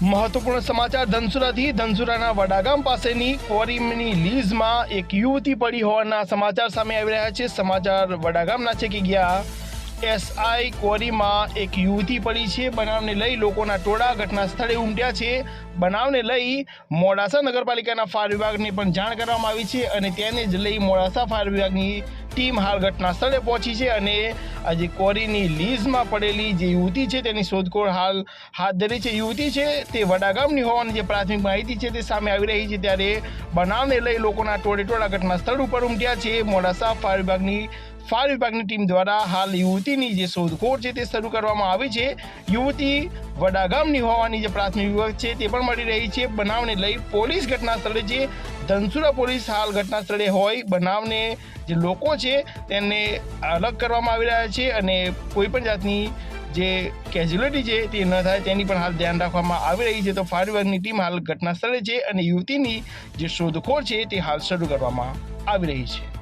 મહત્વપૂર્ણ સમાચાર ધનસુરાથી ધનસુરાના વડાગામ પાસેની ક્વોરીમની લીઝમાં એક યુવતી પડી હોવાના સમાચાર સામે આવી રહ્યા છે. સમાચાર વડાગામના છે કે ગયા એસઆઈ ક્વોરીમાં એક યુવતી પડી છે. બનાવને લઈ લોકોના ટોળા ઘટના સ્થળે ઉમટ્યા છે. બનાવને લઈ મોડાસા નગરપાલિકાના ફાયર વિભાગને પણ જાણ કરવામાં આવી છે અને તેને જ લઈ મોડાસા ફાયર વિભાગની ટીમ હાલ ઘટના સ્થળે પહોંચી છે અને આજે કોરીની લીઝમાં પડેલી જે યુવતી છે તેની શોધખોળ હાલ હાથ ધરી છે. યુવતી છે તે વડાગામની હોવાની જે પ્રાથમિક માહિતી છે તે સામે આવી રહી છે ત્યારે બનાવને લઈ લોકોના ટોળે ટોળા ઘટના સ્થળ ઉપર ઉમટ્યા છે. મોડાસા ફાયર વિભાગની ફાયર વિભાગની ટીમ દ્વારા હાલ યુવતીની જે શોધખોળ છે તે શરૂ કરવામાં આવી છે. યુવતી વડાગામની હોવાની જે પ્રાથમિક વિભાગ છે તે પણ મળી રહી છે. બનાવને લઈ પોલીસ ઘટના સ્થળે છે ધનસુરા પોલીસ હાલ ઘટના સ્થળે હોય, બનાવને જે લોકો છે તેને અલગ કરવામાં આવી રહ્યા છે અને કોઈ પણ જાતની જે કેઝ્યુલિટી છે તે ન થાય તેની પણ હાલ ધ્યાન રાખવામાં આવી રહી છે. તો ફાયર વિભાગની ટીમ હાલ ઘટના સ્થળે છે અને યુવતીની જે શોધખોળ છે તે હાલ શરૂ કરવામાં આવી રહી છે.